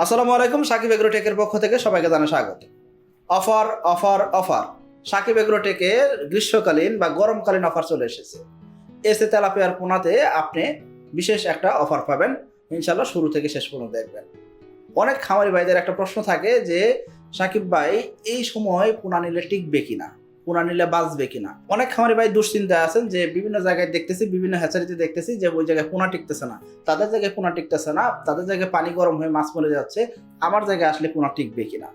আসসালামু আলাইকুম, সাকিব এগ্রোটেকের পক্ষ থেকে সবাইকে জানাই স্বাগত। Offer offer offer. সাকিব এগ্রোটেকের গ্রীষ্মকালীন বা গরমকালীন অফার চলে এসেছে। এসে তেলাপিয়ার পোনাতে আপনি বিশেষ একটা অফার পাবেন। ইনশাল্লাহ শুরু থেকে শেষ পর্যন্ত দেখবেন। অনেক খামারি ভাইদের একটা প্রশ্ন থাকে যে, সাকিব ভাই, এই সময় পোনা নিলে টিকবে কিনা? পোনা নিলে বাঁচবে কিনা? অনেক খামারি ভাই দুশ্চিন্তায় আছেন যে বিভিন্ন জায়গায় দেখতেছি, বিভিন্ন হ্যাচারিতে দেখতেছি যে ওই জায়গায় পোনা টিকতেছে না। তাদের জায়গায় পোনা টিকতেছে না, তাদের জায়গায় পানি গরম হয়ে মাছ মরে যাচ্ছে, আমার জায়গায় আসলে পোনা টিকবে কিনা?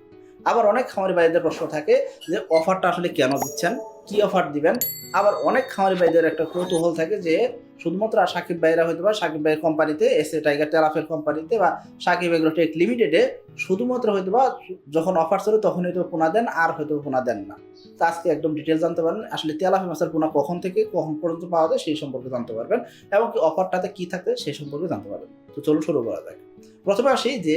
আবার অনেক খামারি ভাইদের প্রশ্ন থাকে যে অফারটা আসলে কেন দিচ্ছেন? কি অফার দিবেন? আবার অনেক খামারি ভাইদের একটা কৌতূহল থাকে যে শুধুমাত্র সাকিব ভাইরা হয়তো বা সাকিব ভাইয়ের কোম্পানিতে এস এ টাইগার টেরাফের কোম্পানিতে বা সাকিব এগ্রোটেক লিমিটেডে শুধুমাত্র হয়তো বা যখন অফার চলে তখন হয়তো পোনা দেন, আর হয়তো পোনা দেন না। তো আজকে একদম ডিটেলস জানতে পারেন আসলে তেলাফি মাছের পোনা কখন থেকে, কখন পর্যন্ত পাওয়া যায় সেই সম্পর্কে জানতে পারবেন। এবং কি অফারটাতে কী থাকে, সেই সম্পর্কে জানতে পারবেন। তো চলুন শুরু করা যাক। প্রথমে আসি যে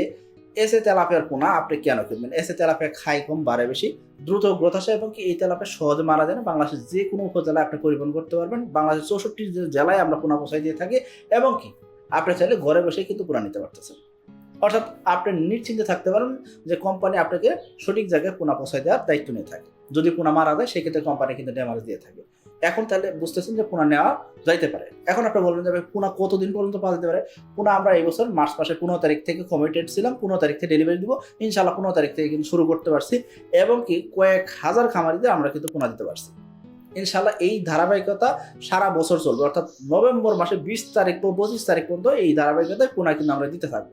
এসে তেলাপিয়ার পোনা, আপনি কেন কিনবেন? এসে তেলাপিয়া খাই কম, বাড়ে বেশি। দ্রুত গ্রোথ আসে এবং কি এই তেলাপিয়া সহজে মারা যায় না। বাংলাদেশের যে কোনো উপজেলায় আপনি পরিবহন করতে পারবেন। বাংলাদেশের চৌষট্টি জেলায় আমরা পোনা পৌঁছাই দিয়ে থাকি এবং কি আপনি চাইলে ঘরে বসে কিন্তু পোনা নিতে পারতেছেন। অর্থাৎ আপনি নিশ্চিন্তে থাকতে পারেন যে কোম্পানি আপনাকে সঠিক জায়গায় পোনা পৌঁছায় দেওয়ার দায়িত্ব নিয়ে থাকে। যদি পোনা মারা যায়, সেক্ষেত্রে কোম্পানি কিন্তু ড্যামারেজ দিয়ে থাকে। এখন তাহলে বুঝতেছেন যে পোনা নেওয়া যাইতে পারে। এখন আপনি বলবেন যে পোনা কতদিন পর্যন্ত পাওয়া যেতে পারে? পোনা আমরা এই বছর মার্চ মাসের পনেরো তারিখ থেকে কমিটেড ছিলাম, পনেরো তারিখ থেকে ডেলিভারি দিব। ইনশাল্লাহ পনেরো তারিখ থেকে কিন্তু শুরু করতে পারছি এবং কি কয়েক হাজার খামারিতে আমরা কিন্তু পোনা দিতে পারছি। ইনশাল্লাহ এই ধারাবাহিকতা সারা বছর চলবে। অর্থাৎ নভেম্বর মাসে বিশ তারিখ বা পঁচিশ তারিখ পর্যন্ত এই ধারাবাহিকতায় পোনা কিন্তু আমরা দিতে থাকব।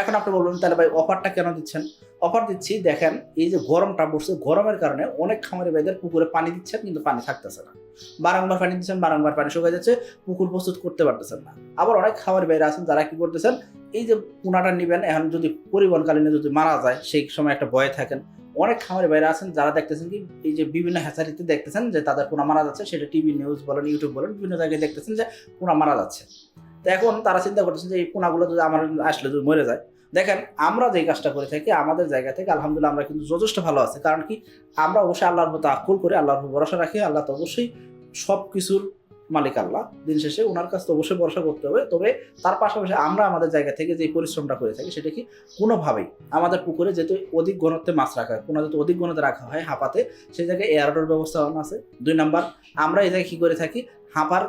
এখন আপনি বলবেন তাহলে ভাই অফারটা কেন দিচ্ছেন? অফার দিচ্ছি, দেখেন, এই যে গরমটা পড়ছে, গরমের কারণে অনেক খামারি ভাইদের পুকুরে পানি দিচ্ছেন, কিন্তু পানি থাকতেছে না। বারংবার পানি দিচ্ছেন, বারংবার পানি শুকিয়ে যাচ্ছে, পুকুর প্রস্তুত করতে পারতেছেন না। আবার অনেক খামারি ভাইরা আছেন, যারা কি করতেছেন, এই যে পোনাটা নিবেন, এখন যদি পরিবহনকালীনে যদি মারা যায়, সেই সময় একটা ভয়ে থাকেন। অনেক খামারি ভাইরা আছেন, যারা দেখতেছেন কি, এই যে বিভিন্ন হ্যাচারিতে দেখতেছেন যে তাদের পোনা মারা যাচ্ছে, সেটা টিভি নিউজ বলেন ইউটিউব বলেন, বিভিন্ন জায়গায় দেখতেছেন যে পোনা মারা যাচ্ছে। এখন তারা চিন্তা করতেছেন যে এই পোনাগুলো যদি আমার আসলে যদি মরে যায়। দেখেন, আমরা যে কাজটা করে থাকি, আমাদের জায়গা থেকে আলহামদুলিল্লাহ আমরা কিন্তু যথেষ্ট ভালো আছি। কারণ কি, আমরা অবশ্যই আল্লাহর মতো আকুল করে, আল্লাহর উপর ভরসা রাখি, আল্লাহ তো অবশ্যই সব কিছুর মালিক আল্লাহ। দিন শেষে ওনার কাছে তো অবশ্যই ভরসা করতে হবে। তবে তার পাশাপাশি আমরা আমাদের জায়গা থেকে যে পরিশ্রমটা করে থাকি, সেটা কি, কোনোভাবেই আমাদের পুকুরে যেহেতু অধিক ঘনত্বে মাছ রাখা হয় কোনো যেহেতু অধিক ঘনত্বে রাখা হয় হাঁপাতে, সেই জায়গায় এয়ারডোর ব্যবস্থা আছে। দুই নাম্বার, আমরা এই জায়গায় কী করে থাকি, হাঁপার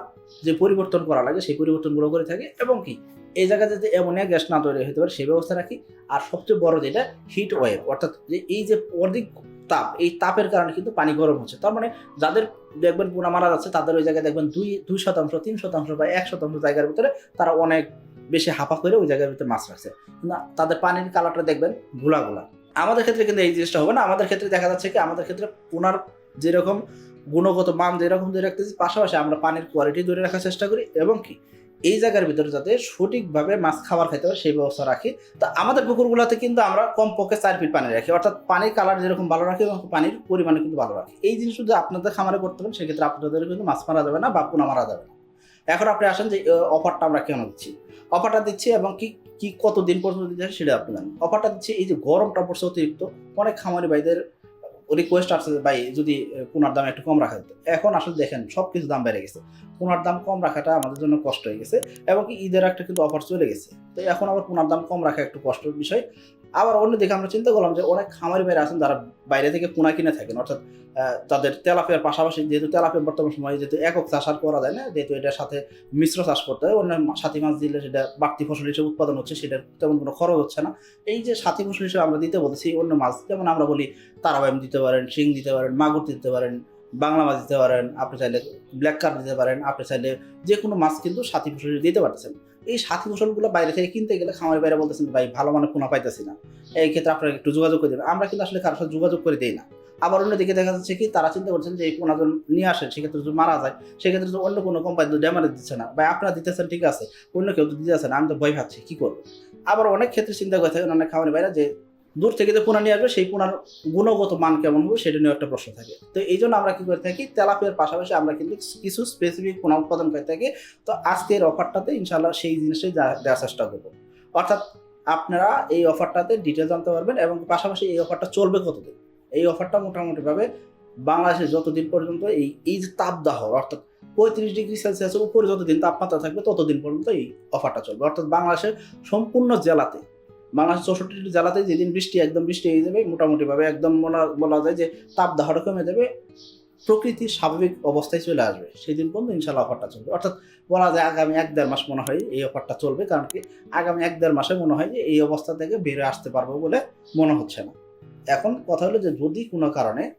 যে পরিবর্তন করা লাগে, সেই পরিবর্তনগুলো করে থাকি এবং কি, এই জায়গায় যাতে অ্যামোনিয়া গ্যাস না তৈরি হতে পারে সেই ব্যবস্থা রাখি। আর সবচেয়ে বড় যেটা হিট ওয়েভ অর্থাৎ যে এই যে অধিক তাপ, এই তাপের কারণে কিন্তু পানি গরম হচ্ছে। তার মানে যাদের দেখবেন পোনা মারা যাচ্ছে, তাদের ওই জায়গায় দেখবেন দুই দুই শতাংশ, তিন শতাংশ বা এক শতাংশ জায়গার ভিতরে তারা অনেক বেশি হাঁপা করে ওই জায়গার ভিতরে মাছ রাখছে। না, তাদের পানির কালারটা দেখবেন ঘোলা ঘোলা। আমাদের ক্ষেত্রে কিন্তু এই জিনিসটা হবে না। আমাদের ক্ষেত্রে দেখা যাচ্ছে কি, আমাদের ক্ষেত্রে পোনার যেরকম গুণগত মান যেরকম ধরে রাখতেছি, পাশাপাশি আমরা পানির কোয়ালিটি ধরে রাখার চেষ্টা করি এবং কি, এই জায়গার ভিতরে যাতে সঠিকভাবে মাছ খাবার খাইতে পারে, সেই ব্যবস্থা রাখি। তো আমাদের পুকুরগুলোতে কিন্তু আমরা কমপক্ষে চার ফিট পানি রাখি। অর্থাৎ পানির কালার যেরকম ভালো রাখি এবং পানির পরিমাণে কিন্তু ভালো রাখি। এই জিনিস যদি আপনাদের খামারে করতে পারেন, সেক্ষেত্রে আপনাদের কিন্তু মাছ মারা যাবে না, বা পোনা মারা যাবে না। এখন আপনি আসেন যে অফারটা আমরা কেন দিচ্ছি? অফারটা দিচ্ছি এবং কি কি কতদিন পর্যন্ত দিতে সেটা আপনি জানেন। অফারটা দিচ্ছি, এই যে গরমটা পড়ছে অতিরিক্ত, অনেক খামারি ভাইদের রিকোয়েস্ট আসছে যে, ভাই, যদি পোনার দাম একটু কম রাখা যেত। এখন আসলে দেখেন সব কিছু দাম বেড়ে গেছে। পোনার দাম কম রাখাটা আমাদের জন্য কষ্ট হয়ে গেছে এবং ঈদের একটা কিন্তু অফার চলে গেছে। তো এখন আবার পোনার দাম কম রাখা একটু কষ্টের বিষয়। আবার অন্যদিকে আমরা চিন্তা করলাম যে অনেক খামারি বাইরে আছেন যারা বাইরে থেকে পোনা কিনে থাকেন, অর্থাৎ তাদের তেলাপিয়ার পাশাপাশি যেহেতু তেলাপিয়া বর্তমান সময়ে যেহেতু একক চাষ আর করা যায় না, যেহেতু এটার সাথে মিশ্র চাষ করতে হয় অন্য সাথী মাছ দিলে সেটা বাড়তি ফসল হিসেবে উৎপাদন হচ্ছে, সেটার তেমন কোনো খরচ হচ্ছে না। এই যে সাথী ফসল হিসেবে আমরা দিতে বলছি অন্য মাছ, যেমন আমরা বলি তারাবাইম দিতে পারেন, শিং দিতে পারেন, মাগুর দিতে পারেন, বাংলা মাছ দিতে পারেন, আপনি চাইলে ব্ল্যাক কার্প দিতে পারেন, আপনি চাইলে যে কোনো মাছ কিন্তু সাথী ফসল দিতে পারতেছেন। এই সাথী ফসলগুলো বাইরে থেকে কিনতে গেলে খামারের বাইরে বলতেছেন ভাই, ভালো মানে পোনা পাইতেছি না। এই ক্ষেত্রে আপনারা একটু যোগাযোগ করে দেবেন। আমরা কিন্তু আসলে কারোর সাথে যোগাযোগ করে দিই না। আবার অন্যদিকে দেখা যাচ্ছে কি, তারা চিন্তা করছেন যে, এই পোনা যখন নিয়ে আসে, সেক্ষেত্রে যদি মারা যায়, সেক্ষেত্রে যদি অন্য কোনো কোম্পানি তো ড্যামারেজ দিচ্ছে না। ভাই, আপনারা দিতেছেন, ঠিক আছে। অন্য কেউ তো না, আমি তো ভয় ভাবছি কী করব? আবার অনেক ক্ষেত্রে চিন্তা করে থাকেন অনেক খামারের বাইরে যে দূর থেকে যে পোনা নিয়ে আসবে, সেই পোনার গুণগত মান কেমন হবে সেটা নিয়েও একটা প্রশ্ন থাকে। তো এই জন্য আমরা কী করে থাকি, তেলাপিয়ার পাশাপাশি আমরা কিন্তু কিছু স্পেসিফিক পোনা উৎপাদন করে থাকি। তো আজকের অফারটাতে ইনশাল্লাহ সেই জিনিসটাই দেওয়ার চেষ্টা করব। অর্থাৎ আপনারা এই অফারটাতে ডিটেল জানতে পারবেন এবং পাশাপাশি এই অফারটা চলবে কতদিন? এই অফারটা মোটামুটিভাবে বাংলাদেশে যতদিন পর্যন্ত এই এই যে তাপদাহ, অর্থাৎ পঁয়ত্রিশ ডিগ্রি সেলসিয়াসের উপরে যতদিন তাপমাত্রা থাকবে ততদিন পর্যন্ত এই অফারটা চলবে। অর্থাৎ বাংলাদেশের সম্পূর্ণ জেলাতে বাংলাদেশ চৌষট্টি জেলাতেই যেদিন বৃষ্টি, একদম বৃষ্টি হয়ে যাবে, মোটামুটিভাবে একদম বলা- বলা যায় যে তাপদাহটা কমে যাবে, প্রকৃতির স্বাভাবিক অবস্থায় চলে আসবে। সেই দিন পর্যন্ত ইনশাল্লাহ অফারটা চলবে। অর্থাৎ বলা যায় আগামী এক দেড় মাস মনে হয় এই অফারটা চলবে, কারণ কি আগামী এক দেড় মাসে মনে হয় যে এই অবস্থা থেকে বেরে আসতে পারব বলে মনে হচ্ছে না। এখন কথা হলো যে যদি কোনো কারণে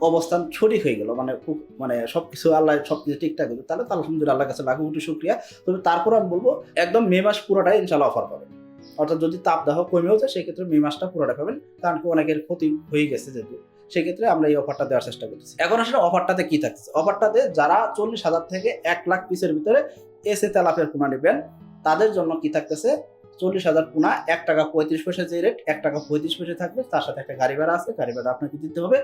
অবস্থান সঠিক হয়ে গেল মানে খুব মানে সব কিছু আল্লাহ সব কিছু ঠিকঠাক হলো তাহলে আলহামদুলিল্লাহ আল্লাহ কাছে লাখো কোটি শুক্রিয়া। তবে তারপর আমি বলব, একদম মে মাস পুরোটাই ইনশাল্লাহ অফার পাবেন। অর্থাৎ যদি তাপদাহ কমেও যায় সেক্ষেত্রে মে মাসটা পুরোটা পাবেন কারণ কি অনেকের ক্ষতি হয়ে গেছে যেহেতু। সেক্ষেত্রে আমরা এই অফারটা দেওয়ার চেষ্টা করছি এখন আসলে অফারটাতে কি থাকছে অফারটাতে যারা চল্লিশ হাজার থেকে এক লাখ পিসের ভিতরে এসে তেলাপের পোনা নেবেন, তাদের জন্য কি থাকতেছে? চল্লিশ হাজার পোনা, এক টাকা পঁয়ত্রিশ পয়সা যে রেট এক টাকা পঁয়ত্রিশ পয়সা থাকবে, তার সাথে একটা গাড়ি ভাড়া আছে, গাড়ি ভাড়া আপনাকে দিতে হবে।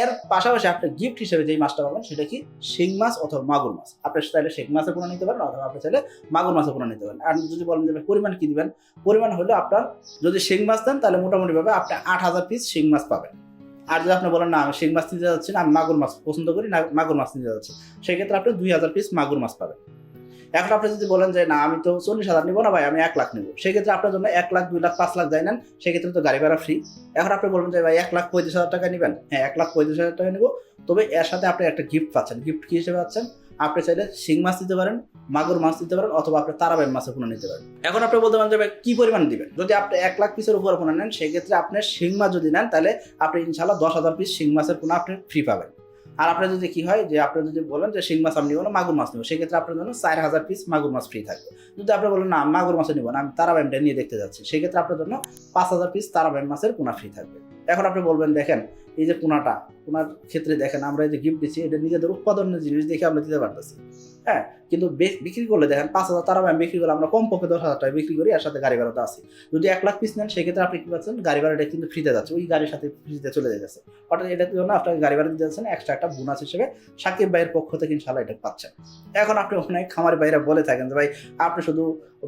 এর পাশাপাশি আপনি গিফট হিসেবে যেই মাছটা পাবেন সেটা কি? শিং মাছ অথবা মাগুর মাছ। আপনি চাইলে শিং মাছের পোনা নিতে পারেন অথবা আপনি চাইলে মাগুর মাছের পোনা নিতে পারেন। আর যদি বলেন যে পরিমাণ কি দিবেন? পরিমাণ হলে আপনার যদি শিং মাছ দেন তাহলে মোটামুটিভাবে আপনি আট হাজার পিস শিং মাছ পাবেন। আর যদি আপনি বলেন না, আমি শিং মাছ নিতে যাচ্ছি না, আমি মাগুর মাছ পছন্দ করি, না, মাগুর মাছ নিতে যাচ্ছি, সেক্ষেত্রে আপনি দুই হাজার পিস মাগুর মাছ পাবেন। এখন আপনি যদি বলেন যে, না, আমি তো চল্লিশ হাজার নিবো না ভাই, আমি এক লাখ নেব। সেক্ষেত্রে আপনার জন্য এক লাখ, দুই লাখ, পাঁচ লাখ যাই নেন, সেক্ষেত্রে তো গাড়ি ভাড়া ফ্রি এখন আপনি বলবেন যে, ভাই, এক লাখ পঁয়ত্রিশ হাজার টাকা নেবেন? হ্যাঁ এক লাখ পঁয়ত্রিশ হাজার টাকা নেব। তবে এর সাথে আপনি একটা গিফট পাচ্ছেন। গিফট কি হিসেবে পাচ্ছেন? আপনি চাইলে শিং মাছ দিতে পারেন, মাগুর মাছ দিতে পারেন, অথবা আপনি তারাবাই মাছের পোনা নিতে পারেন। এখন আপনি বলতে পারেন যে কি পরিমাণ দিবেন? যদি আপনি এক লাখ পিসের উপরে পোনা নেন, সেক্ষেত্রে আপনি শিং মাছ যদি নেন, তাহলে আপনি ইনশাল্লাহ দশ হাজার পিস শিং মাছের পোনা আপনি ফ্রি পাবেন। আর আপনার যদি কি হয় যে আপনি যদি বলেন যে শিং মাছ আমি নিব না মাগুর মাছ নেব সেক্ষেত্রে আপনার জন্য চার হাজার পিস মাগুর মাছ ফ্রি থাকবে। যদি আপনি বলেন, না, মাগুর মাছ নিব না, আমি তারাবাইমটা নিয়ে দেখতে যাচ্ছি, সেক্ষেত্রে আপনার জন্য পাঁচ হাজার পিস তারাবাইম মাছের পোনা ফ্রি থাকবে। এখন আপনি বলবেন, দেখেন, এই যে পোনাটা পোনার ক্ষেত্রে দেখেন, আমরা এই যে গিফট দিচ্ছি, এটা নিজেদের উৎপাদনের জিনিস দেখে আমরা দিতে পারতেছি। হ্যাঁ কিন্তু বিক্রি করলে দেখেন, পাঁচ হাজার তারা বিক্রি করলে আমরা কম পক্ষে দশ হাজার টাকা বিক্রি করি এর সাথে গাড়ি ভাড়াটা আছে। যদি এক লাখ পিস নেন, সেক্ষেত্রে আপনি কি পাচ্ছেন গাড়ি ভাড়াটা কিন্তু ফ্রিতে যাচ্ছে, ওই গাড়ির সাথে ফ্রিতে চলে যাচ্ছে অর্থাৎ এটার জন্য আপনাকে গাড়ি ভাড়া দিতে যাচ্ছেন এক্সট্রা একটা বোনাস হিসেবে সাকিব ভাইয়ের পক্ষ থেকে ইনশাল্লাহ এটা পাচ্ছেন। এখন আপনি অনেক খামারি ভাইরা বলে থাকেন যে, ভাই, আপনি শুধু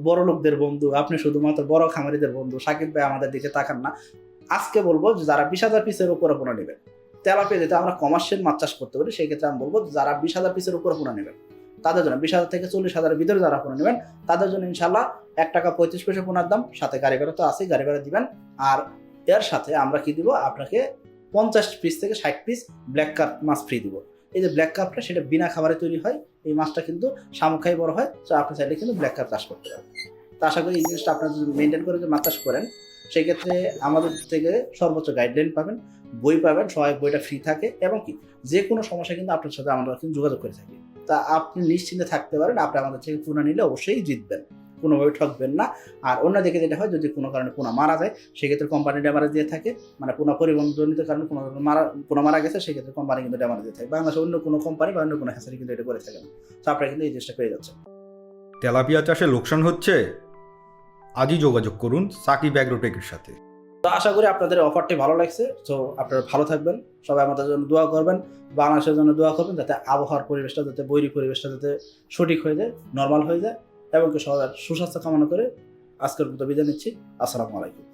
বড় লোকদের বন্ধু, আপনি শুধুমাত্র বড় খামারিদের বন্ধু, সাকিব ভাই আমাদের দিকে তাকান না। আজকে বলব যারা বিশ হাজার পিসের উপরে পোনা নেবেন, তেলাপিয়া যেটা আমরা কমার্শিয়াল মাছ চাষ করতে পারি, সেই ক্ষেত্রে আমি বলব যারা বিশ হাজার পিসের উপরে পোনা নেবেন, তাদের জন্য বিশ হাজার থেকে চল্লিশ হাজারের ভিতরে যারা পোনা নেবেন, তাদের জন্য ইনশাল্লাহ এক টাকা পঁয়ত্রিশ পয়সা পোনার দাম, সাথে গাড়ি ভাড়া তো আছেই, গাড়ি ভাড়া দিবেন। আর এর সাথে আমরা কি দিব? আপনাকে পঞ্চাশ পিস থেকে ষাট পিস ব্ল্যাক কাপ মাছ ফ্রি দিব। এই যে ব্ল্যাক কাপটা সেটা বিনা খাবারে তৈরি হয়। এই মাছটা কিন্তু শামুক বড় হয়, তো আপনি চাইলে কিন্তু ব্ল্যাক কাপ চাষ করতে পারেন। তো আশা করি এই জিনিসটা আপনার যদি মেনটেন করে যদি মাছ চাষ করেন সেক্ষেত্রে আমাদের থেকে সর্বোচ্চ গাইডলাইন পাবেন, বই পাবেন সবাই বইটা ফ্রি থাকে এবং কি, যে কোনো সমস্যা কিন্তু আপনার সাথে আমরা কিন্তু যোগাযোগ করে থাকি তা আপনি নিশ্চিন্তে থাকতে পারেন, আপনি আমাদের থেকে পুনা নিলে অবশ্যই জিতবেন, কোনোভাবে ঠকবেন না। আর অন্যদিকে যেটা হয়, যদি কোনো কারণে পোনা মারা যায়, সেক্ষেত্রে কোম্পানি ড্যামারেজ দিয়ে থাকে মানে পোনা পরিবহন জনিত কারণে কোনো মারা পোনা মারা গেছে, সেক্ষেত্রে কোম্পানি কিন্তু ড্যামারেজ দিয়ে থাকে। বাংলাদেশে অন্য কোনো কোম্পানি বা অন্য কোনো হ্যাসারি কিন্তু এটা করে থাকে না। তো আপনারা কিন্তু এই জিনিসটা পেয়ে যাচ্ছেন। তেলাপিয়া চাষে লোকসান হচ্ছে? আজই যোগাযোগ করুন সাকিব অ্যাগ্রোটেকের সাথে। তো আশা করি আপনাদের অফারটি ভালো লাগছে, তো আপনারা ভালো থাকবেন, সবাই আমাদের জন্য দোয়া করবেন, বাংলাদেশের জন্য দোয়া করবেন যাতে আবহাওয়ার পরিবেশটা যাতে, বৈরী পরিবেশটা যাতে সঠিক হয়ে যায় নর্মাল হয়ে যায়, এবং সবার সুস্বাস্থ্য কামনা করে আজকের মতো বিদায় নিচ্ছি, আসসালামু আলাইকুম।